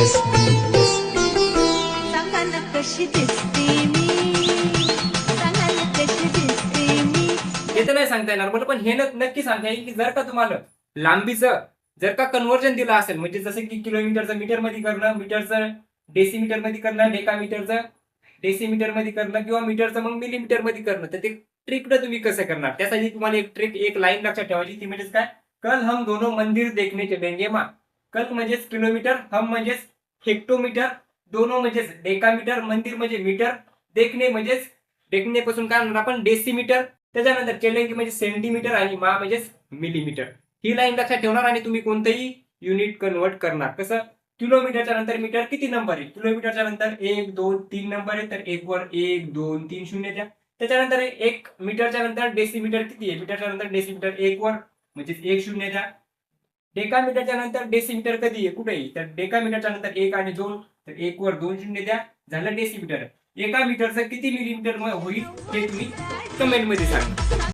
हे तर नाही सांगता येणार पण हे नक्की सांगता येईल की जर का तुम्हाला लांबीचं जर का कन्व्हर्जन दिलं असेल म्हणजे जसं की किलोमीटरचं मीटरमध्ये करणं मीटरचं डेसीमीटरमध्ये करणं डेकामीटरचं डेसीमीटरमध्ये करणं किंवा मीटरचं मग मिलीमीटरमध्ये करणं तर ते ट्रिकनं तुम्ही कसं करणार? त्यासाठी तुम्हाला एक ट्रिक एक लाईन लक्षात ठेवायची ती म्हणजे काय? कल हम दोनों मंदिर देखने चलेंगे मा. कल्प म्हणजेच किलोमीटर हम म्हणजेच हेक्टोमीटर दोनो म्हणजेच डेकामीटर मंदिर म्हणजे मीटर देखणे म्हणजेच देखणेपासून काय म्हणणार आपण? डेसिमीटर त्याच्यानंतर चेलंगी म्हणजे सेंटीमीटर आणि मा म्हणजेच मिलीमीटर ही लाईन लक्षात ठेवणार आणि तुम्ही कोणतंही युनिट कन्वर्ट करणार. कसं? किलोमीटरच्या नंतर मीटर किती नंबर आहे? किलोमीटरच्या नंतर एक दोन तीन नंबर आहे. तर एक वर एक दोन तीन शून्य द्या. त्याच्यानंतर एक मीटरच्या नंतर डेसिमीटर किती आहे? मीटरच्या नंतर डेसिमीटर एक वर म्हणजेच एक शून्य द्या. डेकामीटरच्या नंतर डेसिमीटर कधी आहे? कुठे आहे तर डेकामीटरच्या नंतर एक आणि दोन तर एक वर दोन शून्य द्या. झालं डेसिमीटर एका मीटरचं किती मिलीमीटर होईल हे तुम्ही कमेंटमध्ये सांगा.